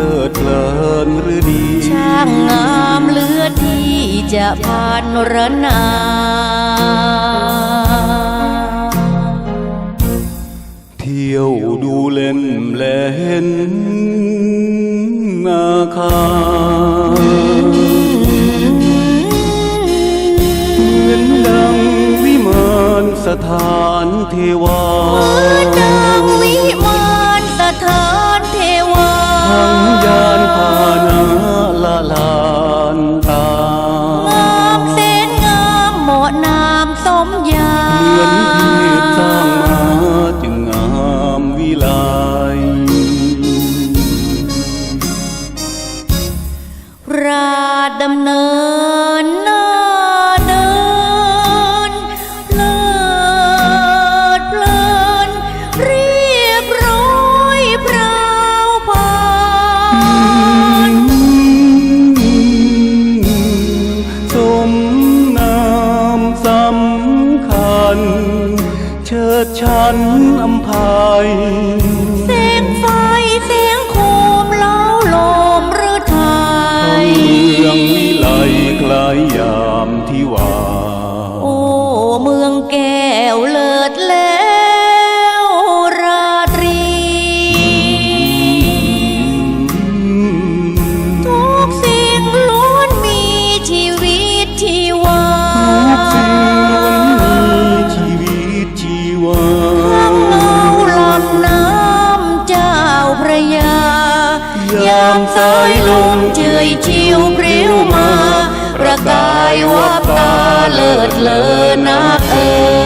ลิดเลินหรือดีช่างงามเลือที่จะผ่านรนาเที่ยวดูเล่นแลเห็นนาคาเหมือนดังวิมานสถานเทวา สมยาเหมือนเทพสร้างมาจึงงามวิไลราดดำเนิน เชิดชันอำพายแสงไฟแสงโคมเล้าโลมหรือไทยเมืองวิไลคล้ายยามที่ว่า สายลมเจยชิวพริ้วมา ประกายวับตาเลิศเลอนักเออ